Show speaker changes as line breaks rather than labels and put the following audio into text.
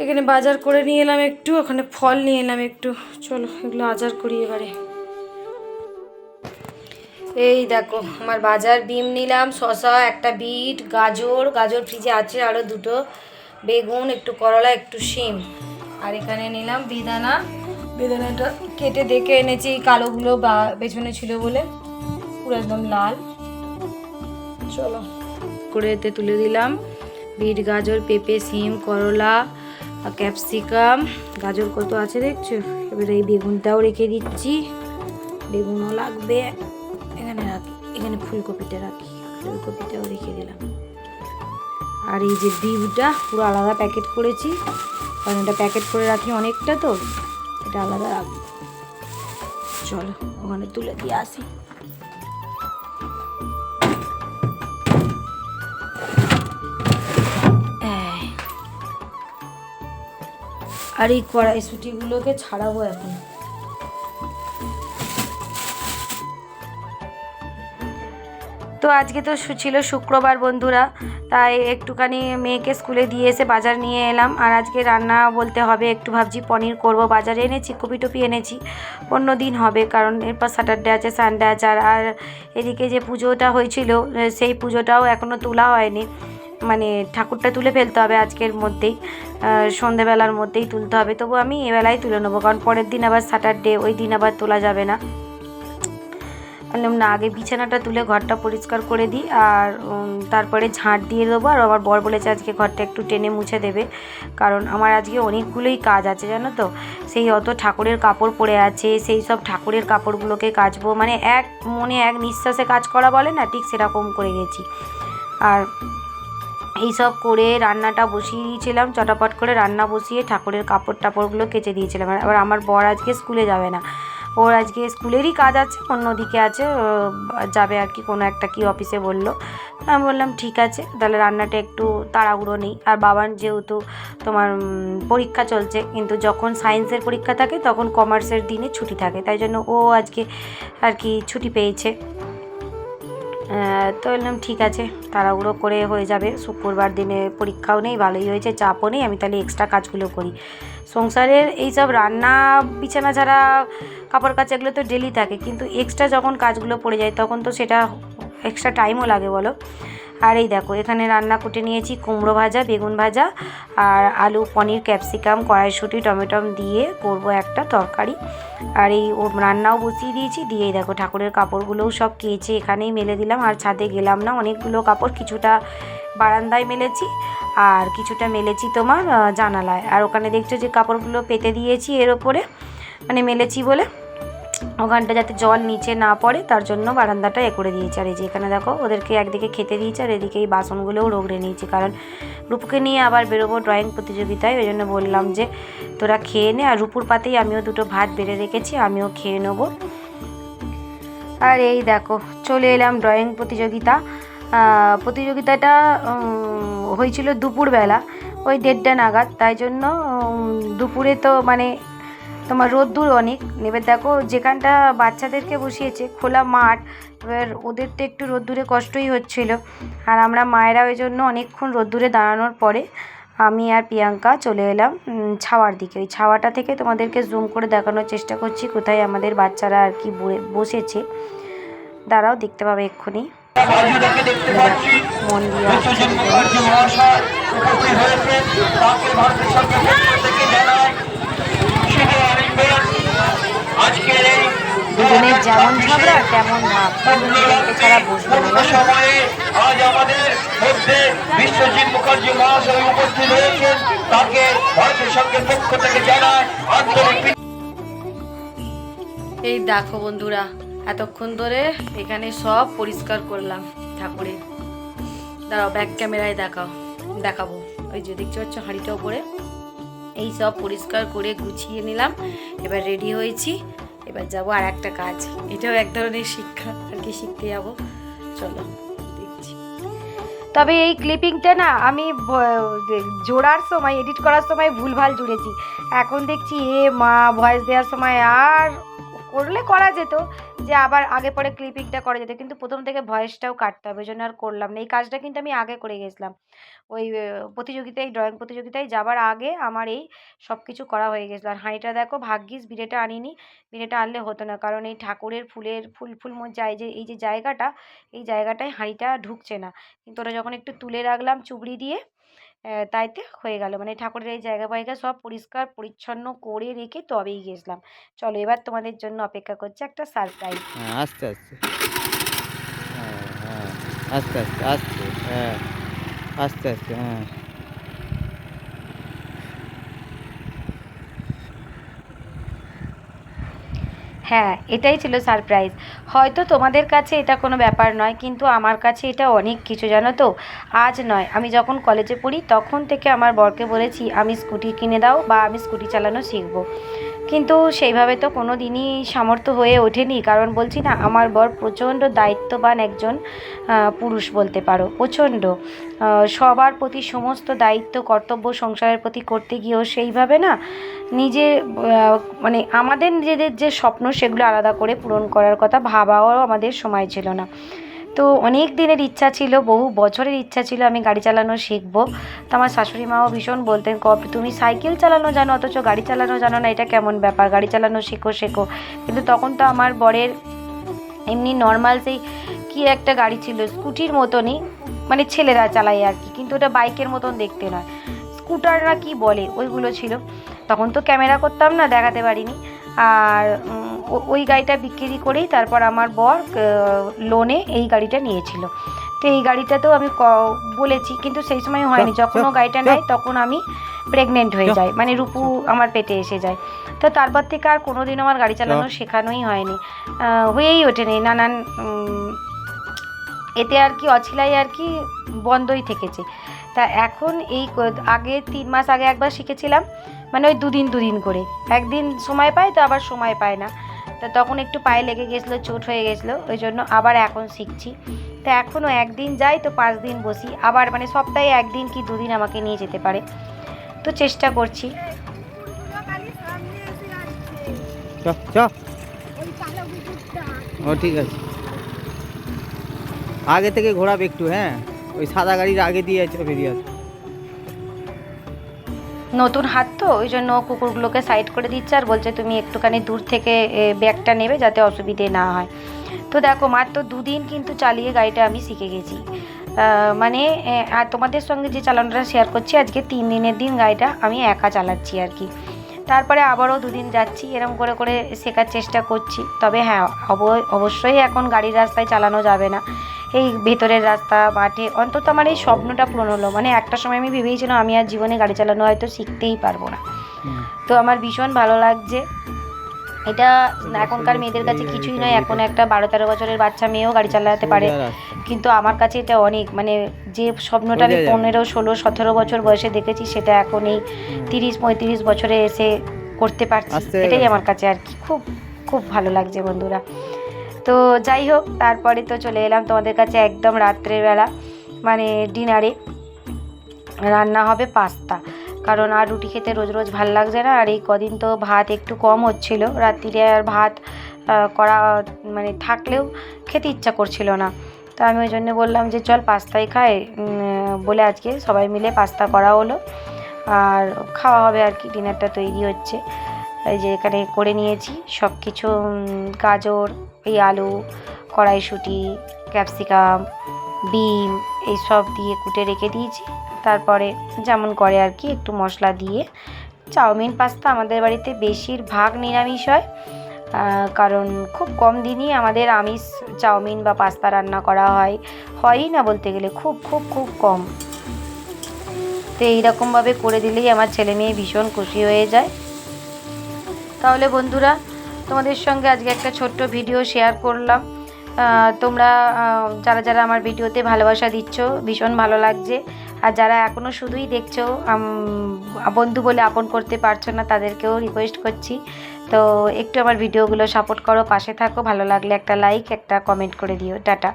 এখানে বাজার করে নিয়ে এলাম একটু, ওখানে ফল নিয়ে এলাম একটু। চলো, এগুলো আজার করি এবারে। এই দেখো, আমার বাজার বিম নিলাম, শসা, একটা বিট, গাজর। গাজর ফ্রিজে আছে আরও দুটো। বেগুন, একটু করলা, একটু শিম। আর এখানে নিলাম বেদানা। বেদানাটা কেটে দেখে এনেছি কালোগুলো বা পেছনে ছিল বলে। পুরো একদম লাল। চলো। করে এতে তুলে দিলাম। বিট, গাজর, পেঁপে সিম করলা। ক্যাপসিকাম, গাজর কত আছে দেখছ? এবারে এই বেগুনটাও রেখে দিচ্ছি। বেগুনও লাগবে। এখানে রাখি, এখানে ফুলকপিটা রাখি। ফুলকপিটাও রেখে দিলাম। আর এই যে বিউটা পুরো আলাদা প্যাকেট করেছি। কারণ এটা প্যাকেট করে রাখি অনেকটা তো। এটা আলাদা রাখব। চলো, ওখানে তুলে দিয়ে আসি। আর এই কড়াইশুটিগুলোকে ছাড়াবো এখন। তো আজকে তো ছিল শুক্রবার বন্ধুরা, তাই একটুখানি মেয়েকে স্কুলে দিয়ে এসে বাজার নিয়ে এলাম। আর আজকে রান্না বলতে হবে, একটু ভাবছি পনির করব। বাজারে এনেছি কপি টপি এনেছি অন্য দিন হবে, কারণ এরপর স্যাটারডে আছে সানডে আছে। আর এদিকে যে পুজোটা হয়েছিল সেই পুজোটাও এখনও তোলা হয়নি। মানে ঠাকুরটা তুলে ফেলতে হবে আজকের মধ্যেই সন্ধেবেলার মধ্যেই তুলতে হবে। তবু আমি এবেলায় তুলে নেব, কারণ পরের দিন আবার স্যাটারডে ওই দিন আবার তোলা যাবে না। বললাম না, আগে বিছানাটা তুলে ঘরটা পরিষ্কার করে দিই, আর তারপরে ঝাঁট দিয়ে দেবো। আর আমার বর বলেছে আজকে ঘরটা একটু টেনে মুছে দেবে, কারণ আমার আজকে অনেকগুলোই কাজ আছে, জানো তো? সেই অত ঠাকুরের কাপড় পড়ে আছে, সেই সব ঠাকুরের কাপড়গুলোকে কাচবো মানে এক মনে এক নিঃশ্বাসে কাজ করা বলে না, ঠিক সেরকম করে গেছি। আর এইসব করে রান্নাটা বসিয়ে দিয়েছিলাম চটাপট করে রান্না বসিয়ে ঠাকুরের কাপড় টাপড়গুলো কেচে দিয়েছিলাম। আবার আমার বর আজকে স্কুলে যাবে না। ওর আজকে স্কুলেরই কাজ আছে, অন্যদিকে আছে যাবে আর কি, কোনো একটা কি অফিসে বলল। আমি বললাম, ঠিক আছে, তাহলে রান্নাটা একটু তাড়াহুড়ো নেই। আর বাবার যেহেতু তোমার পরীক্ষা চলছে, কিন্তু যখন সায়েন্সের পরীক্ষা থাকে, তখন কমার্সের দিনে ছুটি থাকে। তাই জন্য ও আজকে আর কি ছুটি পেয়েছে। তো বললাম, ঠিক আছে, তাড়াহুড়ো করে হয়ে যাবে। শুক্রবার দিনে পরীক্ষাও নেই, ভালোই হয়েছে, চাপও নেই, আমি তাহলে এক্সট্রা কাজগুলো করি। সংসারের এইসব রান্না, বিছানা ছাড়া কাপড় কাচা, এগুলো তো ডেলি থাকে, কিন্তু এক্সট্রা যখন কাজগুলো পড়ে যায়, তখন তো সেটা এক্সট্রা টাইমও লাগে, বলো? আর এই দেখো, এখানে রান্না কুটে নিয়েছি কুমড়ো ভাজা, বেগুন ভাজা আর আলু, পনির, ক্যাপসিকাম, কড়াইশুঁটি টমেটম দিয়ে করব একটা তরকারি। আর এই রান্নাও বসিয়ে দিয়েছি। দিয়ে দেখো, ঠাকুরের কাপড়গুলোও সব কেচে এখানেই মেলে দিলাম। আর ছাদে গেলাম না, অনেকগুলো কাপড়, কিছুটা বারান্দায় মেলেছি আর কিছুটা মেলেছি তোমার জানালায়। আর ওখানে দেখছ যে কাপড়গুলো পেতে দিয়েছি এর ওপরে মানে মেলেছি বলে। ওখানটা যাতে জল নিচে না পড়ে, তার জন্য বারান্দাটা এ করে দিয়েছে। আর এই যে এখানে দেখো, ওদেরকে একদিকে খেতে দিয়েছে, আর এদিকে এই বাসনগুলোও রোগড়ে নিয়েছি। কারণ রূপুকে নিয়ে আবার বেরোবো ড্রয়িং প্রতিযোগিতায়, ওই জন্য বললাম যে তোরা খেয়ে নে, আর রূপুর পাতেই আমিও দুটো ভাত বেড়ে রেখেছি, আমিও খেয়ে নেব। আর এই দেখো, চলে এলাম ড্রয়িং প্রতিযোগিতা। প্রতিযোগিতাটা হয়েছিল দুপুরবেলা, ওই দেড়টা নাগাদ। তাই জন্য দুপুরে তো মানে তোমার রোদ্দুর অনেক। এবার দেখো যেখানটা বাচ্চাদেরকে বসিয়েছে, খোলা মাঠ, এবার ওদের তো একটু রোদ্দুরে কষ্টই হচ্ছিল। আর আমরা মায়েরা ওই জন্য অনেকক্ষণ রোদ্দুরে দাঁড়ানোর পরে আমি আর প্রিয়াঙ্কা চলে এলাম ছাওয়ার দিকে। ওই ছাওয়াটা থেকে তোমাদেরকে জুম করে দেখানোর চেষ্টা করছি কোথায় আমাদের বাচ্চারা আর কি বসেছে। দাঁড়াও, দেখতে পাবে এক্ষুনি। মন দুজনের যেমন ঝগড়া তেমন ভাব। দুজনকে ছাড়া বসবে না।
সময়ে আজ আমাদের মধ্যে বিশ্বজিৎ মুখার্জি মহাশয় উপস্থিত হয়েছেন। তাকে ভারতের সঙ্গে পক্ষ থেকে জানায় আন্তরিক
এই দেখো বন্ধুরা এতক্ষণ ধরে এখানে সব পরিষ্কার করলাম ঠাকুরের। দাঁড়াও ব্যাক ক্যামেরায় দেখাও দেখাবো। ওই যে দেখতে পাচ্ছ হাঁড়িটা উপরে। এই সব পরিষ্কার করে গুছিয়ে নিলাম। এবার রেডি হয়েছি। এবার যাব আর একটা কাজ। এটাও এক ধরনের শিক্ষা। আর কি শিখতে যাব? চলো তবে এই ক্লিপিংটা না, আমি জোড়ার সময় এডিট করার সময় ভুলভাল জুড়েছি। এখন দেখছি, এ মা ভয়েস দেওয়ার সময় আর করলে করা যেত যে আবার আগে পরে ক্লিপিংটা করা যেত। কিন্তু প্রথম থেকে ভয়েসটাও কাটতে হবে ওই জন্য আর করলাম না। এই কাজটা কিন্তু আমি আগে করে গেছিলাম। ওই প্রতিযোগিতায় ড্রয়িং প্রতিযোগিতায় যাবার আগে আমার এই সব কিছু করা হয়ে গেছিল। আর হাঁড়িটা দেখো, ভাগ্যিস বিড়েটা আনিনি। বিড়েটা আনলে হতো না। কারণ এই ঠাকুরের ফুলের, ফুল ফুল যায় যে, এই যে জায়গাটা, এই জায়গাটায় হাঁড়িটা ঢুকছে না। কিন্তু ওটা যখন একটু তুলে রাখলাম চুবড়ি দিয়ে তাইতে হয়ে গেল। মানে ঠাকুরের এই জায়গা ফায়গা সব পরিষ্কার, পরিচ্ছন্ন করে রেখে তবেই গেছিলাম চলো এবার তোমাদের জন্য অপেক্ষা করছে একটা সারপ্রাইজ
হ্যাঁ আস্তে আস্তে। হ্যাঁ হ্যাঁ আস্তে আস্তে আস্তে হ্যাঁ আস্তে আস্তে হ্যাঁ।
হ্যাঁ এটাই ছিল সারপ্রাইজ হয়তো তোমাদের কাছে এটা কোনো ব্যাপার নয়, কিন্তু আমার কাছে এটা অনেক কিছু, জানো তো? আজ নয়। আমি যখন কলেজে পড়ি, তখন থেকে আমার বরকে বলেছি, আমি স্কুটি কিনে দাও বা আমি স্কুটি চালানো শিখব। কিন্তু সেইভাবে তো কোনো দিনই সামর্থ্য হয়ে ওঠেনি, কারণ বলছি না, আমার বর প্রচণ্ড দায়িত্ববান একজন পুরুষ বলতে পারো, প্রচণ্ড। সবার প্রতি সমস্ত দায়িত্ব, কর্তব্য সংসারের প্রতি করতে গিয়েও সেইভাবে না, নিজে মানে আমাদের নিজেদের যে স্বপ্ন সেগুলো আলাদা করে পূরণ করার কথা ভাবাও আমাদের সময় ছিল না। তো অনেক দিনের ইচ্ছা ছিল, বহু বছরের ইচ্ছা ছিল আমি গাড়ি চালানো শিখব। তো আমার শাশুড়ি মাও ভীষণ বলতেন, কপ, তুমি সাইকেল চালানো জানো, অথচ গাড়ি চালানো জানো না, এটা কেমন ব্যাপার? গাড়ি চালানো শেখো শেখো। কিন্তু তখন তো আমার বরের এমনি নর্মাল সেই কী একটা গাড়ি ছিল, স্কুটির মতনই মানে ছেলেরা চালায় আর কি, কিন্তু ওটা বাইকের মতন দেখতে নয়। স্কুটাররা কি বলে, ওইগুলো ছিল। তখন তো ক্যামেরা করতাম না, দেখাতে পারিনি। আর ওই গাড়িটা বিক্রি করেই তারপর আমার বর লোনে এই গাড়িটা নিয়েছিল। তো এই গাড়িটাতেও আমি ক- বলেছি কিন্তু সেই সময় হয়নি। যখন ও গাড়িটা নেয় তখন আমি প্রেগনেন্ট হয়ে। যাই। মানে রূপু আমার পেটে এসে যায়। তো তারপর থেকে আর কোনোদিনও আমার গাড়ি চালানো শেখানোই হয়নি। হয়েই ওঠেনি। নানান এতে আর কি অছিলাই আর কি বন্ধই থেকেছে। তা এখন এই আগে তিন মাস আগে একবার শিখেছিলাম। মানে ওই দুদিন দুদিন করে। একদিন সময় পায়, তো আবার সময় পায় না। তা তখন একটু পায়ে লেগে গেছিল, চোট হয়ে গেছিল, ওই জন্য আবার এখন শিখছি। তা এখনও একদিন যাই, তো পাঁচ দিন বসি। আবার মানে সপ্তাহে একদিন কি দুদিন আমাকে নিয়ে যেতে পারে। তো চেষ্টা করছি।
ও, ঠিক আছে। আগে থেকে ঘোরাবে একটু হ্যাঁ? ওই সাদা গাড়ির আগে দিয়ে আছে বেরিয়ে আসবে
নতুন হাত তো, ওই জন্য কুকুরগুলোকে সাইড করে দিচ্ছে আর বলছে তুমি একটুখানি দূর থেকে ব্যাগটা নেবে যাতে অসুবিধে না হয়। তো দেখো, মাত্র দুদিন কিন্তু চালিয়ে গাড়িটা আমি শিখে গেছি। মানে আর তোমাদের সঙ্গে যে চালানোটা শেয়ার করছি, আজকে তিন দিনের দিন গাড়িটা আমি একা চালাচ্ছি আর কি। তারপরে আবারও দুদিন যাচ্ছি এরকম করে করে শেখার চেষ্টা করছি। তবে হ্যাঁ অব- অবশ্যই এখন গাড়ির রাস্তায় চালানো যাবে না। এই ভেতরের রাস্তা মাঠে অন্তত আমার এই স্বপ্নটা পূরণ হলো। মানে একটা সময় আমি ভেবেছিলাম আমি আর জীবনে গাড়ি চালানো হয়তো শিখতেই পারব না। তো আমার ভীষণ ভালো লাগছে। এটা এখনকার মেয়েদের কাছে কিছুই নয় এখন একটা বারো তেরো বছরের বাচ্চা মেয়েও গাড়ি চালাতে পারে। কিন্তু আমার কাছে এটা অনেক মানে যে স্বপ্নটা আমি পনেরো ষোলো সতেরো বছর বয়সে দেখেছি সেটা এখন এই তিরিশ পঁয়ত্রিশ বছরে এসে করতে পারছি। এটাই আমার কাছে আর কি। খুব খুব ভালো লাগছে বন্ধুরা। তো যাই হোক, তারপরে তো চলে এলাম তোমাদের কাছে একদম রাত্রেবেলা মানে ডিনারে। রান্না হবে পাস্তা। কারণ আর রুটি খেতে রোজ রোজ ভালো লাগছে না, আর এই কদিন তো ভাত একটু কম হচ্ছিল। রাত্রিরে আর ভাত করা মানে থাকলেও খেতে ইচ্ছা করছিল না। তো আমি ওই জন্য বললাম যে, চল পাস্তাই খাই। বলে আজকে সবাই মিলে পাস্তা করা হলো। আর খাওয়া হবে আর কি, ডিনারটা তৈরি হচ্ছে। এই যে এখানে করে নিয়েছি সব কিছু গাজর এই আলু, কড়াইশুঁটি, ক্যাপসিকাম, বিম এইসব দিয়ে কুটে রেখে দিয়েছি। তারপরে যেমন করে আর কি, একটু মশলা দিয়ে। চাউমিন পাস্তা আমাদের বাড়িতে বেশিরভাগ নিরামিষ হয়। কারণ খুব কম দিনই আমাদের আমিষ চাউমিন বা পাস্তা রান্না করা হয়। হয়ই না বলতে গেলে, খুব খুব খুব কম। তো এইরকমভাবে করে দিলেই আমার ছেলে মেয়ে ভীষণ খুশি হয়ে যায়। তাহলে বন্ধুরা তোমাদের সঙ্গে আজকে একটা ছোট্ট ভিডিও শেয়ার করলাম। তোমরা যারা যারা আমার ভিডিওতে ভালোবাসা দিচ্ছ, ভীষণ ভালো লাগছে। আর যারা এখনও শুধুই দেখছ বন্ধু বলে আপন করতে পারছ না, তাদেরকেও রিকোয়েস্ট করছি। তো একটু আমার ভিডিওগুলো সাপোর্ট করো, পাশে থাকো, ভালো লাগলে একটা লাইক একটা কমেন্ট করে দিও। টাটা।